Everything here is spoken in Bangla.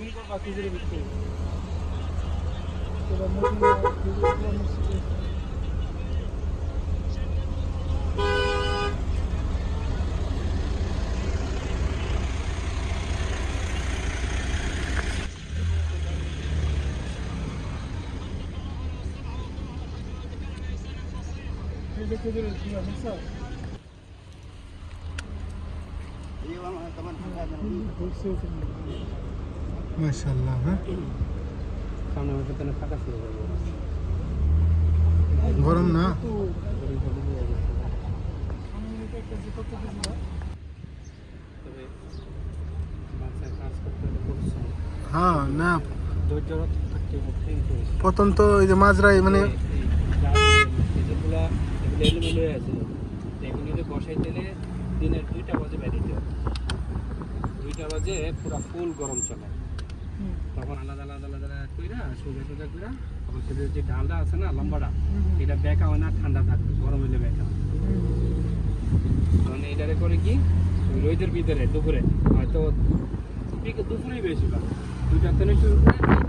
জুম করবা খেজুরের ভিতরে এবার মদিনা খেজুর মসজিদে এই যে খেজুরের কি অবস্থা মাশাআল্লাহ হ্যাঁ সামনে আমার সাথে ফাঁকা ছিল গরম না তবে বাচ্চার কাজ করতে হলে পরিশ্রম হ্যাঁ না ধৈর্য থাকতে হবে কিন্তু প্রথম তো এই যে মাঝরাই মানে হয়ে দিনের দুইটা বাজে বেরিয়ে দুইটা বাজে পুরো ফুল গরম চলে তখন আলাদা আলাদা আলাদা আলাদা কইরা সোজা সোজা কইরা তখন সেটা যে ডালটা আছে না লম্বাটা এটা বেঁকা হয় না ঠান্ডা থাকবে গরম হইলে বেঁকা তখন এইটারে করে কি রোদের ভিতরে দুপুরে হয়তো দুপুরেই বেশি বা দুটা থেকে শুরু করে